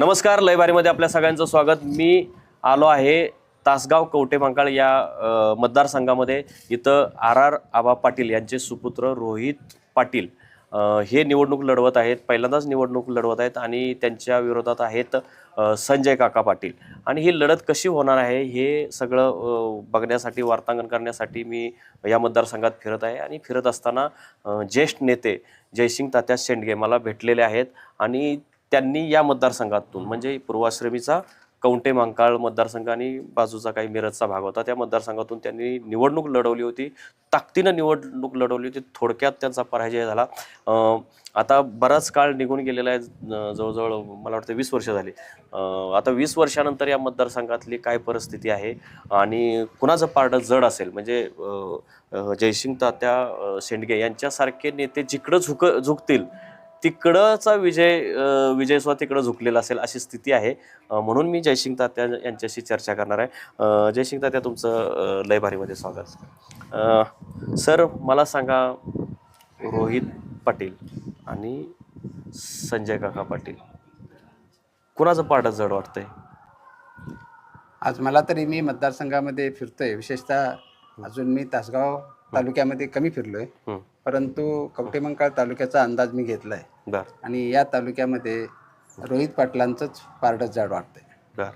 नमस्कार लयबारीमध्ये आपल्या सगळ्यांचं स्वागत. मी आलो आहे तासगाव कवटे मांकाळ या मतदारसंघामध्ये. इथं आर आर आबा पाटील यांचे सुपुत्र रोहित पाटील हे निवडणूक लढवत आहेत. पहिल्यांदाच निवडणूक लढवत आहेत आणि त्यांच्या विरोधात आहेत संजय काका पाटील. आणि ही लढत कशी होणार आहे हे सगळं बघण्यासाठी वार्तांकन करण्यासाठी मी या मतदारसंघात फिरत आहे. आणि फिरत असताना ज्येष्ठ नेते जयसिंग तात्या शेंडगे मला भेटलेले आहेत. आणि त्यांनी या मतदारसंघातून म्हणजे पूर्वाश्रमीचा कवंटे मांकाळ मतदारसंघ आणि बाजूचा काही मिरजचा भाग होता त्या मतदारसंघातून त्यांनी निवडणूक लढवली होती. ताकदीनं निवडणूक लढवली होती. थोडक्यात त्यांचा पराजय झाला. आता बराच काळ निघून गेलेला आहे. जवळजवळ मला वाटतं वीस वर्ष झाली. आता वीस वर्षानंतर या मतदारसंघातली काय परिस्थिती आहे? आणि कुणाचं पारडं जड असेल? म्हणजे जयसिंग तात्या शेंडगे यांच्यासारखे नेते जिकडं झुक झुकतील तिकडचा विजय विजय सुद्धा तिकडं झुकलेला असेल अशी स्थिती आहे. म्हणून मी जयसिंग तात्या यांच्याशी चर्चा करणार आहे. जयसिंग तात्या तुमचं लयभारीमध्ये स्वागत. सर मला सांगा रोहित पाटील आणि संजय काका पाटील कुणाचं पारडं जड वाटतंय? आज मला तरी मी मतदारसंघामध्ये फिरतोय. विशेषतः अजून मी तासगाव तालुक्यामध्ये कमी फिरलोय. परंतु कवटेमंकाळ तालुक्याचा अंदाज मी घेतलाय. बर. आणि या तालुक्यामध्ये रोहित पाटलांचंच पारडं जाड वाटतंय. बर.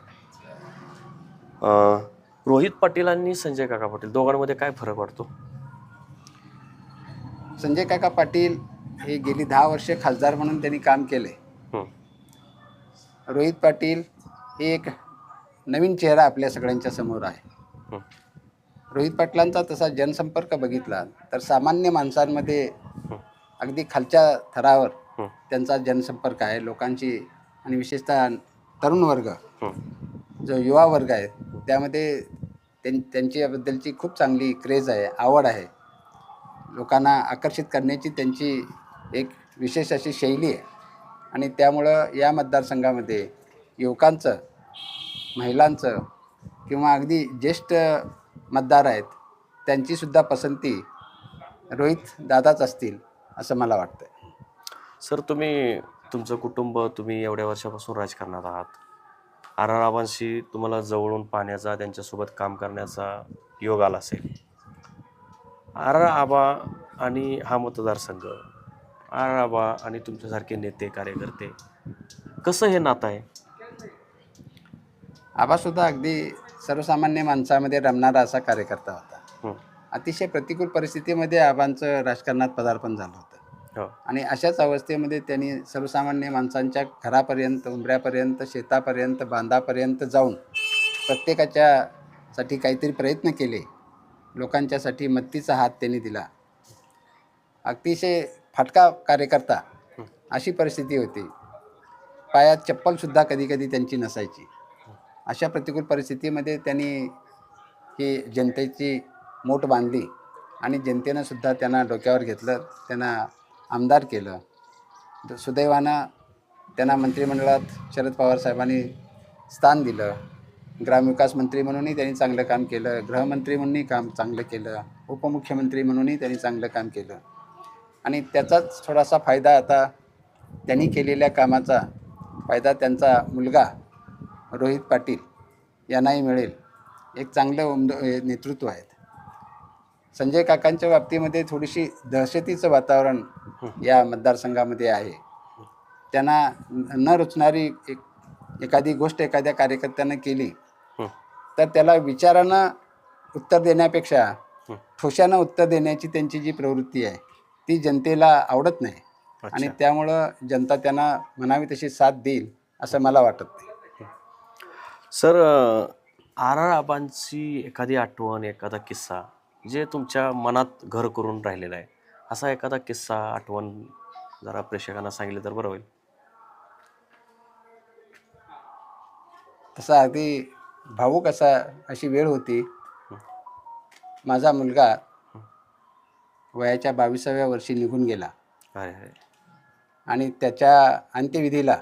रोहित पाटील आणि संजय काका पाटील दोघांमध्ये काय फरक वाटतो? संजय काका पाटील हे गेली दहा वर्षे खासदार म्हणून त्यांनी काम केले रोहित पाटील हे एक नवीन चेहरा आपल्या सगळ्यांच्या समोर आहे. रोहित पाटलांचा तसा जनसंपर्क बघितला तर सामान्य माणसांमध्ये अगदी खालच्या थरावर त्यांचा जनसंपर्क आहे. लोकांची आणि विशेषतः तरुण वर्ग जो युवा वर्ग आहे त्यामध्ये त्यां त्यांच्याबद्दलची खूप चांगली क्रेज आहे आवड आहे. लोकांना आकर्षित करण्याची त्यांची एक विशेष अशी शैली आहे. आणि त्यामुळं या मतदारसंघामध्ये युवकांचं महिलांचं किंवा अगदी ज्येष्ठ मतदार आहेत त्यांचीसुद्धा पसंती रोहित दादाच असतील असं मला वाटतं सर तुम्ही तुमचं कुटुंब तुम्ही एवढ्या वर्षापासून राजकारणात आहात. आर आर आबांशी तुम्हाला जवळून पाहण्याचा त्यांच्यासोबत काम करण्याचा योग आला असेल. आर आर आबा आणि हा मतदारसंघ आर आर आबा आणि तुमच्यासारखे नेते कार्यकर्ते कसं हे नातं आहे? आबासुद्धा अगदी सर्वसामान्य माणसामध्ये रमणारा असा कार्यकर्ता होता. हं, अतिशय प्रतिकूल परिस्थितीमध्ये आबांचं राजकारणात पदार्पण झालं होतं. हो. आणि अशाच अवस्थेमध्ये त्यांनी सर्वसामान्य माणसांच्या घरापर्यंत उंबऱ्यापर्यंत शेतापर्यंत बांधापर्यंत जाऊन प्रत्येकाच्या साठी काहीतरी प्रयत्न केले. लोकांच्यासाठी मदतीचा हात त्यांनी दिला. अतिशय फाटका कार्यकर्ता अशी परिस्थिती होती. पायात चप्पलसुद्धा कधीकधी त्यांची नसायची. अशा प्रतिकूल परिस्थितीमध्ये त्यांनी ही जनतेची मोठ बांधली आणि जनतेनं सुद्धा त्यांना डोक्यावर घेतलं त्यांना आमदार केलं. सुदैवानं त्यांना मंत्रिमंडळात शरद पवार साहेबांनी स्थान दिलं. ग्रामविकास मंत्री म्हणूनही त्यांनी चांगलं काम केलं गृहमंत्री म्हणूनही काम चांगलं केलं उपमुख्यमंत्री म्हणूनही त्यांनी चांगलं काम केलं. आणि त्याचाच थोडासा फायदा आता त्यांनी केलेल्या कामाचा फायदा त्यांचा मुलगा रोहित पाटील यांनाही मिळेल. एक चांगलं उमद नेतृत्व आहेत. संजय काकांच्या बाबतीमध्ये थोडीशी दहशतीचं वातावरण या मतदारसंघामध्ये आहे. त्यांना न रुचणारी एक एखादी गोष्ट एखाद्या कार्यकर्त्यानं केली तर त्याला विचारानं उत्तर देण्यापेक्षा. ठोशानं उत्तर देण्याची त्यांची जी प्रवृत्ती आहे ती जनतेला आवडत नाही. आणि त्यामुळं जनता त्यांना म्हणावी तशी साथ देईल असं मला वाटत नाही. सर आर आर आबांची एखादी आठवण एखादा किस्सा जे तुमच्या मनात घर करून राहिलेला आहे असा एखादा किस्सा आठवण जरा प्रेक्षकांना सांगितलं तर बरं होईल. तसा अगदी भावूक असा अशी वेळ होती. माझा मुलगा वयाच्या बावीसाव्या वर्षी निघून गेला. अरे अरे. आणि त्याच्या अंत्यविधीला.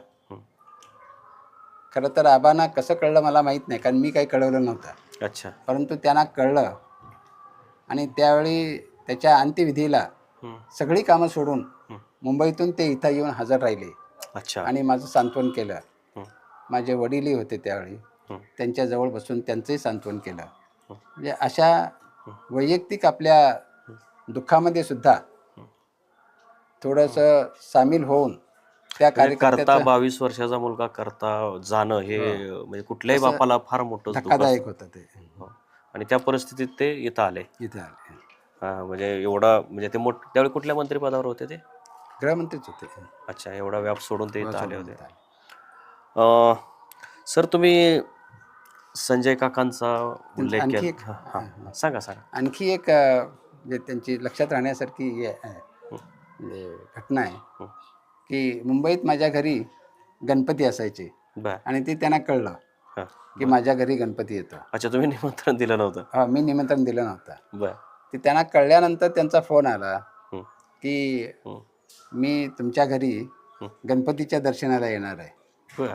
खरं तर आबांना कसं कळलं मला माहीत नाही कारण मी काही कळवलं नव्हतं. अच्छा. परंतु त्यांना कळलं आणि त्यावेळी त्याच्या अंत्यविधीला सगळी कामं सोडून. मुंबईतून ते इथं येऊन हजर राहिले अच्छा. आणि माझं सांत्वन केलं. हं. माझे वडीलही होते त्यावेळी. हं. त्यांच्याजवळ बसून त्यांचंही सांत्वन केलं. म्हणजे अशा वैयक्तिक आपल्या दुःखामध्ये सुद्धा थोडंसं सामील होऊन त्या म्हणजे करता कार्यकर्त्याचं बावीस वर्षाचा मुलगा करता जाणं हे म्हणजे कुठल्याही असं बापाला फार मोठं दुःख धक्कादायक होतं ते. असतं. हो. आणि त्या परिस्थितीत ते इथं आले. इथे आले. हा, म्हणजे एवढा म्हणजे ते मोठ त्यावेळी कुठल्या मंत्रिपदावर होते ते? गृहमंत्रीच होते. अच्छा एवढा व्याप सोडून ते इथं आले होते. अं, सर तुम्ही संजय काकांचा उल्लेख आणखी केला. एक- हा, हा. सांगा सांगा. आणखी एक अ, म्हणजे त्यांची लक्षात राहण्यासारखी हे. आहे, म्हणजे घटना आहे. की मुंबईत माझ्या घरी गणपती असायचे बर आणि ते त्यांना कळलं हा. की माझ्या घरी गणपती येतो अच्छा तुम्ही निमंत्रण दिलं नव्हतं हा मी निमंत्रण दिलं नव्हतं बर ते त्यांना कळल्यानंतर त्यांचा फोन आला हं. की हं. मी तुमच्या घरी हं. गणपतीच्या दर्शनाला येणार आहे बर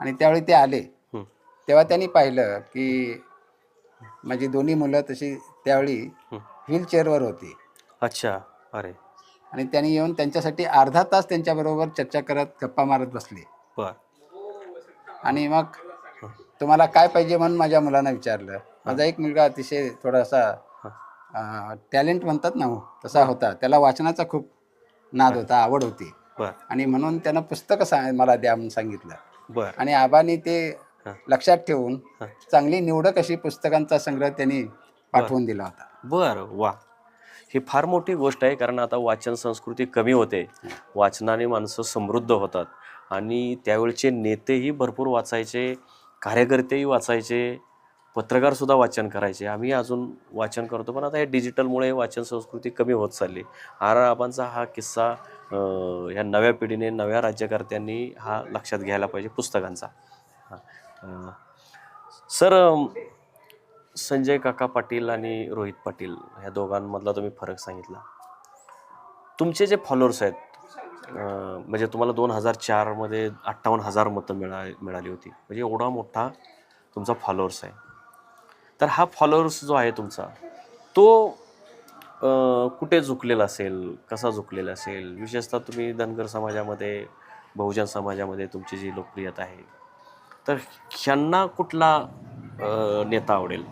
आणि त्यावेळी ते आले हं. तेव्हा त्यांनी पाहिलं की माझी दोन्ही मुलं तशी त्यावेळी हं. व्हीलचेअरवर होती अच्छा अरे आणि त्यांनी येऊन त्यांच्यासाठी अर्धा तास त्यांच्याबरोबर चर्चा करत गप्पा मारत बसले. बर. आणि मग तुम्हाला काय पाहिजे म्हणून माझ्या मुलांना विचारलं. माझा एक मुलगा अतिशय थोडासा टॅलेंट म्हणतात ना हो, तसा होता. त्याला वाचनाचा खूप नाद होता आवड होती. आणि म्हणून त्यानं पुस्तकं मला द्या म्हणून सांगितलं. आणि आबानी ते. लक्षात ठेवून. चांगली निवडक अशी पुस्तकांचा संग्रह त्यांनी पाठवून दिला होता. बर वा. ही फार मोठी गोष्ट आहे कारण आता वाचन संस्कृती कमी होते. वाचनाने माणसं समृद्ध होतात. आणि त्यावेळचे नेतेही भरपूर वाचायचे कार्यकर्तेही वाचायचे पत्रकार सुद्धा वाचन करायचे. आम्ही अजून वाचन करतो पण आता हे डिजिटलमुळे वाचन संस्कृती कमी होत चालली. आर आबांचा हा किस्सा ह्या नव्या पिढीने नव्या राज्यकर्त्यांनी हा लक्षात घ्यायला पाहिजे पुस्तकांचा. सर संजय काका पाटील आणि रोहित पाटील ह्या दोघांमधला तुम्ही फरक सांगितला. तुमचे जे फॉलोअर्स आहेत म्हणजे तुम्हाला दोन हजार चारमध्ये अठ्ठावन्न हजार मतं मिळा मिळाली होती. म्हणजे एवढा मोठा तुमचा फॉलोअर्स आहे. तर हा फॉलोअर्स जो आहे तुमचा तो कुठे झुकलेला असेल? कसा झुकलेला असेल? विशेषतः तुम्ही धनगर समाजामध्ये बहुजन समाजामध्ये तुमची जी लोकप्रियता आहे तर ह्यांना कुठला नेता आवडेल?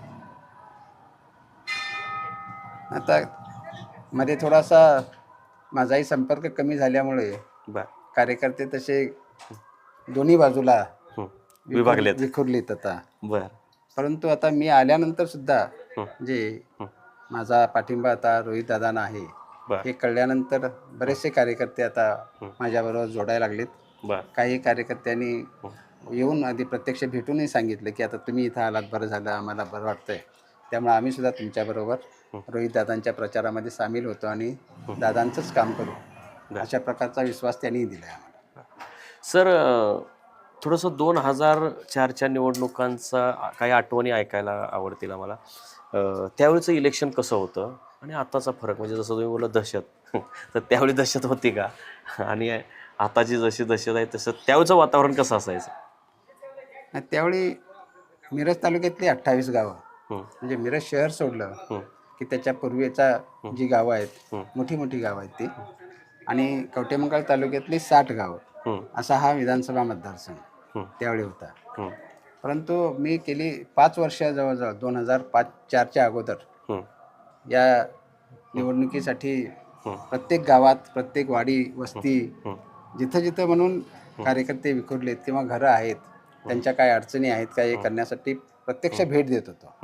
आता मध्ये थोडासा माझाही संपर्क कमी झाल्यामुळे बर कार्यकर्ते तसे दोन्ही बाजूला. विभागलेत विखुरलीत आता बर परंतु आता मी आल्यानंतर सुद्धा. जे. माझा पाठिंबा आता रोहित दादांना आहे हे कळल्यानंतर बरेचसे कार्यकर्ते आता. माझ्याबरोबर जोडायला लागलेत काही कार्यकर्त्यांनी. येऊन आधी प्रत्यक्ष भेटूनही सांगितलं की आता तुम्ही इथं आलात बरं झालं आम्हाला बरं वाटतंय त्यामुळे आम्ही सुद्धा तुमच्याबरोबर. रोहित दादांच्या प्रचारामध्ये सामील होतो आणि दादांचंच काम करू. अशा प्रकारचा विश्वास त्यांनी दिला आहे आम्हाला. सर थोडंसं दोन हजार चारच्या निवडणुकांचा काही आठवणी ऐकायला आवडतील आम्हाला. त्यावेळेचं इलेक्शन कसं होतं आणि आताचा फरक? म्हणजे जसं तुम्ही बोलला दहशत. तर त्यावेळी दहशत होती का? आणि आताची जशी दहशत आहे तसं त्यावेळचं वातावरण कसं असायचं? त्यावेळी मिरज तालुक्यातली अठ्ठावीस गावं. हं, म्हणजे मिरज शहर सोडलं. हं, की त्याच्या पूर्वीचा जी गावं आहेत. मोठी मोठी गावं आहेत ती. आणि कवटेमंकाळ तालुक्यातली साठ गावं. असा हा विधानसभा मतदारसंघ त्यावेळी होता. परंतु मी गेली पाच वर्ष जवळजवळ दोन हजार पाच चारच्या अगोदर या निवडणुकीसाठी. प्रत्येक गावात प्रत्येक वाडी वस्ती. जिथं जिथं म्हणून कार्यकर्ते विखुरलेत किंवा घरं आहेत त्यांच्या काय अडचणी आहेत काय हे. करण्यासाठी प्रत्यक्ष भेट देत होतो.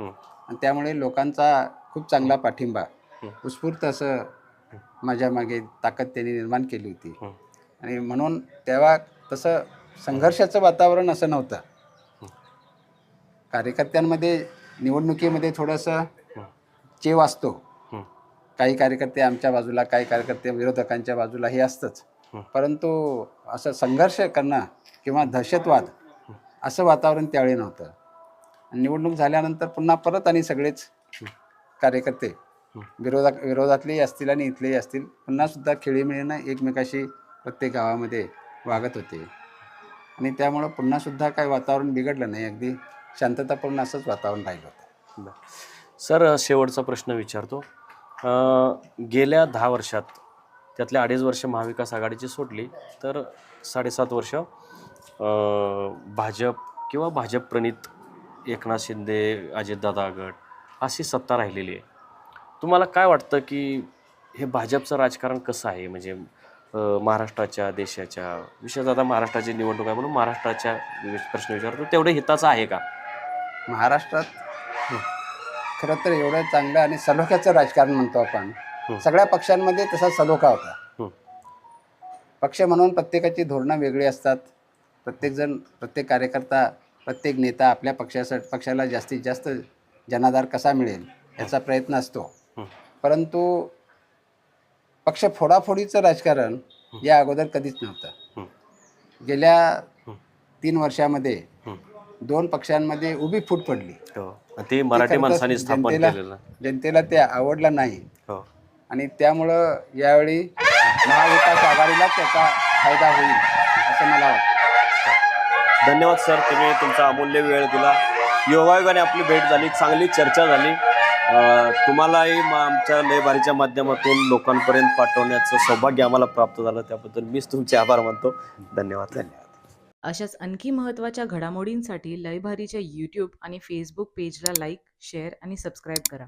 आणि त्यामुळे लोकांचा खूप चांगला पाठिंबा. उत्स्फूर्त असं माझ्या मागे ताकद त्यांनी निर्माण केली होती. आणि म्हणून तेव्हा तसं संघर्षाचं वातावरण असं नव्हतं कार्यकर्त्यांमध्ये निवडणुकीमध्ये थोडंसं. चेव असतो. काही कार्यकर्ते आमच्या बाजूला काही कार्यकर्ते विरोधकांच्या बाजूला हे असतंच. परंतु असं संघर्ष करणं किंवा दहशतवाद असं वातावरण त्यावेळी नव्हतं आणि निवडणूक झाल्यानंतर पुन्हा परत आणि सगळेच कार्यकर्ते. विरोधा विरोधातलेही असतील आणि इथलेही असतील पुन्हा सुद्धा खेळीमेळीनं एकमेकाशी प्रत्येक गावामध्ये वागत होते आणि त्यामुळं पुन्हा सुद्धा काही वातावरण बिघडलं नाही अगदी शांततापूर्ण असंच वातावरण राहिलं होतं. सर शेवटचा प्रश्न विचारतो गेल्या दहा वर्षात त्यातल्या अडीच वर्ष महाविकास आघाडीची सोडली तर साडेसात वर्ष भाजप किंवा भाजप प्रणित एकनाथ शिंदे अजितदादा गट अशी सत्ता राहिलेली आहे. तुम्हाला काय वाटतं की हे भाजपचं राजकारण कसं आहे? म्हणजे महाराष्ट्राच्या देशाच्या विशेषत आता महाराष्ट्राची निवडणूक आहे म्हणून महाराष्ट्राच्या प्रश्न विचारतो तेवढं हिताचं आहे का? महाराष्ट्रात खरं तर एवढं चांगलं आणि सलोख्याचं राजकारण म्हणतो आपण. सगळ्या पक्षांमध्ये तसा सलोखा होता. पक्ष म्हणून प्रत्येकाची धोरणं वेगळी असतात. प्रत्येकजण प्रत्येक कार्यकर्ता प्रत्येक नेता आपल्या पक्षासाठी पक्षाला जास्तीत जास्त जनाधार कसा मिळेल याचा प्रयत्न असतो. हं. परंतु पक्ष फोडाफोडीचं राजकारण या अगोदर कधीच नव्हतं. हं. गेल्या हं. तीन वर्षामध्ये हं. दोन पक्षांमध्ये उभी फूट पडली. हो. ते मराठी माणसांनी जनतेला- ते आवडलं नाही. हो. आणि त्यामुळं यावेळी महाविकास आघाडीला त्याचा फायदा होईल असं मला वाटतं. धन्यवाद सर. तुम्ही तुमचा अमूल्य वेळ दिला. योगायोगाने आपली भेट झाली चांगली चर्चा झाली. तुम्हालाही मग आमच्या लयबारीच्या माध्यमातून लोकांपर्यंत पाठवण्याचं सौभाग्य आम्हाला प्राप्त झालं. त्याबद्दल मीच तुमचे आभार मानतो. धन्यवाद. धन्यवाद. अशाच आणखी महत्त्वाच्या घडामोडींसाठी लयभारीच्या यूट्यूब आणि फेसबुक पेजला लाईक शेअर आणि सबस्क्राईब करा.